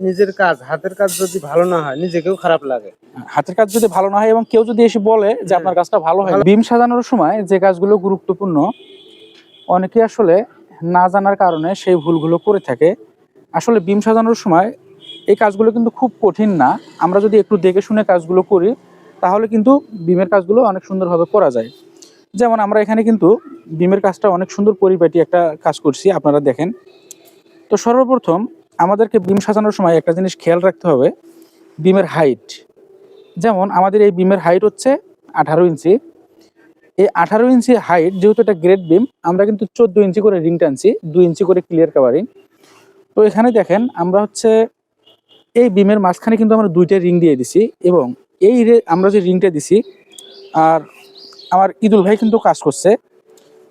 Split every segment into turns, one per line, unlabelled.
নিজের কাজ হাতের কাজ যদি ভালো না হয় নিজেকেও খারাপ লাগে।
হাতের কাজ যদি ভালো না হয় এবং কেউ যদি এসে বলে যে আপনার কাজটা ভালো হয় বিম সাজানোর সময় যে কাজগুলো গুরুত্বপূর্ণ অনেকে আসলে না জানার কারণে সেই ভুলগুলো করে থাকে। আসলে বিম সাজানোর সময় এই কাজগুলো কিন্তু খুব কঠিন না। আমরা যদি একটু দেখে শুনে কাজগুলো করি তাহলে কিন্তু বিমের কাজগুলো অনেক সুন্দরভাবে করা যায়। যেমন আমরা এখানে কিন্তু বিমের কাজটা অনেক সুন্দর পরিপাটি একটা কাজ করছি আপনারা দেখেন। তো সর্বপ্রথম আমাদেরকে বিম সাজানোর সময় একটা জিনিস খেয়াল রাখতে হবে, বিমের হাইট যেমন আমাদের এই বিমের হাইট হচ্ছে আঠারো ইঞ্চি। এই আঠারো ইঞ্চি হাইট যেহেতু এটা গ্রেট বিম আমরা কিন্তু চোদ্দ ইঞ্চি করে রিং টানছি দুই ইঞ্চি করে ক্লিয়ার কাভারিং তো এখানে দেখেন আমরা হচ্ছে এই বিমের মাঝখানে কিন্তু আমরা দুইটা রিং দিয়ে দিছি এবং এই আমরা যে রিংটা দিছি, আর আমার ইদুল ভাই কিন্তু কাজ করছে।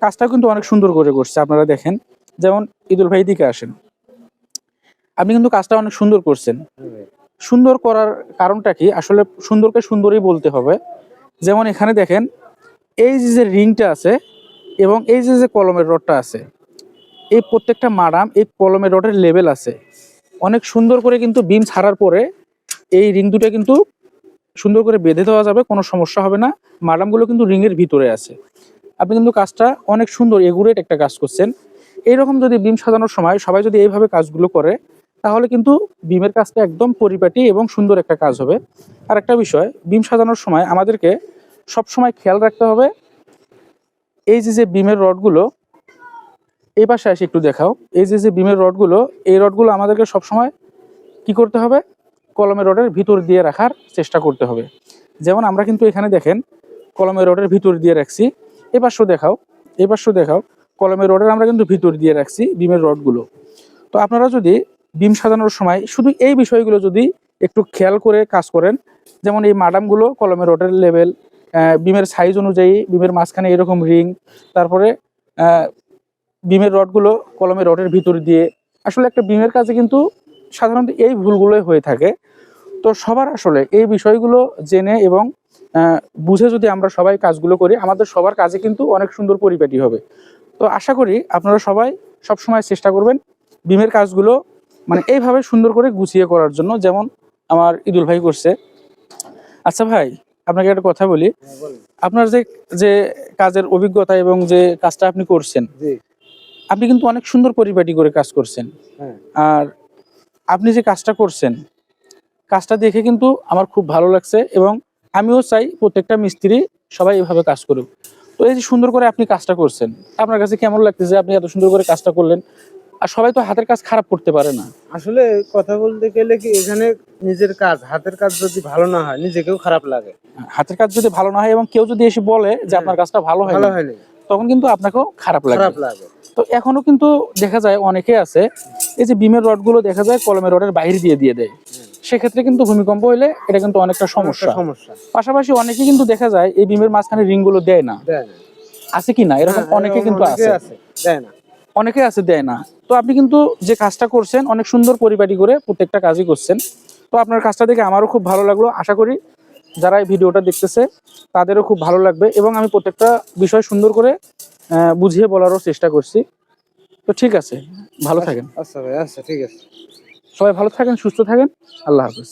কাজটাও কিন্তু অনেক সুন্দর করে করছে, আপনারা দেখেন। যেমন ইদুল ভাই দিকে আসেন। আপনি কিন্তু কাজটা অনেক সুন্দর করছেন। সুন্দর করার কারণটা কি? আসলে সুন্দরকে সুন্দরই বলতে হবে। যেমন এখানে দেখেন, এই যে রিংটা আছে এবং এই যে যে কলমের রডটা আছে, এই প্রত্যেকটা মাডাম এই কলমের রডের লেভেল আছে। অনেক সুন্দর করে কিন্তু বিম ছাড়ার পরে এই রিং দুটো কিন্তু সুন্দর করে বেঁধে দেওয়া যাবে, কোনো সমস্যা হবে না। মাডামগুলো কিন্তু রিংয়ের ভিতরে আছে। আপনি কিন্তু কাজটা অনেক সুন্দর, এগুরেট একটা কাজ করছেন। এইরকম যদি বিম সাজানোর সময় সবাই যদি এইভাবে কাজগুলো করে তাহলে কিন্তু বিমের কাজটা একদম পরিপাটি এবং সুন্দর একটা কাজ হবে। আর একটা বিষয় বিম সাজানোর সময় আমাদেরকে সব সময় খেয়াল রাখতে হবে, এই যে যে বিমের রডগুলো, এই পাশে আসি একটু দেখাও, এই যে যে বিমের রডগুলো, এই রডগুলো আমাদেরকে সব সময় কি করতে হবে? কলমের রডের ভিতর দিয়ে রাখার চেষ্টা করতে হবে। যেমন আমরা কিন্তু এখানে দেখেন, কলমের রডের ভিতর দিয়ে রাখছি। এই পাশেও দেখাও এই পাশেও দেখাও, কলমের রডের আমরা কিন্তু ভিতর দিয়ে রাখছি বিমের রডগুলো। তো আপনারা যদি বিম সাজানোর সময় শুধু এই বিষয়গুলো যদি একটু খেয়াল করে কাজ করেন, যেমন এই মাডামগুলো কলমের রডের লেভেল বিমের সাইজ অনুযায়ী বিমের মাঝখানে এরকম রিং তারপরে বিমের রডগুলো কলমের রডের ভিতর দিয়ে। আসলে একটা বিমের কাজে কিন্তু সাধারণত এই ভুলগুলোই হয়ে থাকে। তো সবার আসলে এই বিষয়গুলো জেনে এবং বুঝে যদি আমরা সবাই কাজগুলো করি, আমাদের সবার কাজে কিন্তু অনেক সুন্দর পরিপাটি হবে। তো আশা করি আপনারা সবাই সবসময় চেষ্টা করবেন বিমের কাজগুলো মানে এইভাবে সুন্দর করে গুছিয়ে করার জন্য যেমন আমার ইদুল ভাই করছে। আচ্ছা ভাই আপনাকে একটা কথা বলি। আপনার যে যে কাজের অভিজ্ঞতা এবং যে কাজটা আপনি করছেন আপনি কিন্তু অনেক সুন্দর পরিপাটি করে কাজ করছেন।
হ্যাঁ।
আর আপনি যে কাজটা করছেন কাজটা দেখে কিন্তু আমার খুব ভালো লাগছে এবং আমিও চাই প্রত্যেকটা মিস্ত্রি সবাই এভাবে কাজ করুক। তো এই যে সুন্দর করে আপনি কাজটা করছেন আপনার কাছে কেমন লাগতেছে আপনি এত সুন্দর করে কাজটা করলেন? আর সবাই তো হাতের কাজ খারাপ করতে পারে না।
আসলে কথা বলতে গেলে কি এখানে নিজের কাজ হাতের কাজ যদি ভালো না হয় নিজেকেও খারাপ লাগে।
হাতের কাজ যদি ভালো না হয় এবং কেউ যদি এসে বলে যে আপনার কাজটা ভালো হয়
ভালো হয়নি।
তখন কিন্তু আপনাকেও খারাপ লাগে।
খারাপ লাগে।
তো এখনও কিন্তু দেখা যায় অনেকে আছে এই যে বিমের রডগুলো দেখা যায় কলমের রডের বাইরে দিয়ে দিয়ে দেয়। সেক্ষেত্রে কিন্তু ভূমিকম্প হইলে এটা কিন্তু অনেকটা সমস্যা।
সমস্যা।
পাশাপাশি অনেকে কিন্তু দেখা যায় এই বিমের মাঝখানে রিংগুলো দেয় না। আছে কি না? এরকম
হ্যাঁ,
অনেকে কিন্তু আছে
দেয় না।
অনেকে আছে দেয় না। তো আপনি কিন্তু যে কাজটা করছেন অনেক সুন্দর পরিপাটি করে প্রত্যেকটা কাজই করছেন। তো আপনার কাজটা দেখে আমারও খুব ভালো লাগল। আশা করি যারা এই ভিডিওটা দেখতেছে তাদেরও খুব ভালো লাগবে এবং আমি প্রত্যেকটা বিষয় সুন্দর করে বুঝিয়ে বলারও চেষ্টা করছি। তো ঠিক আছে ভালো থাকেন।
আচ্ছা ভাই আচ্ছা ঠিক আছে।
সবাই ভালো থাকেন সুস্থ থাকেন। আল্লাহ হাফিজ।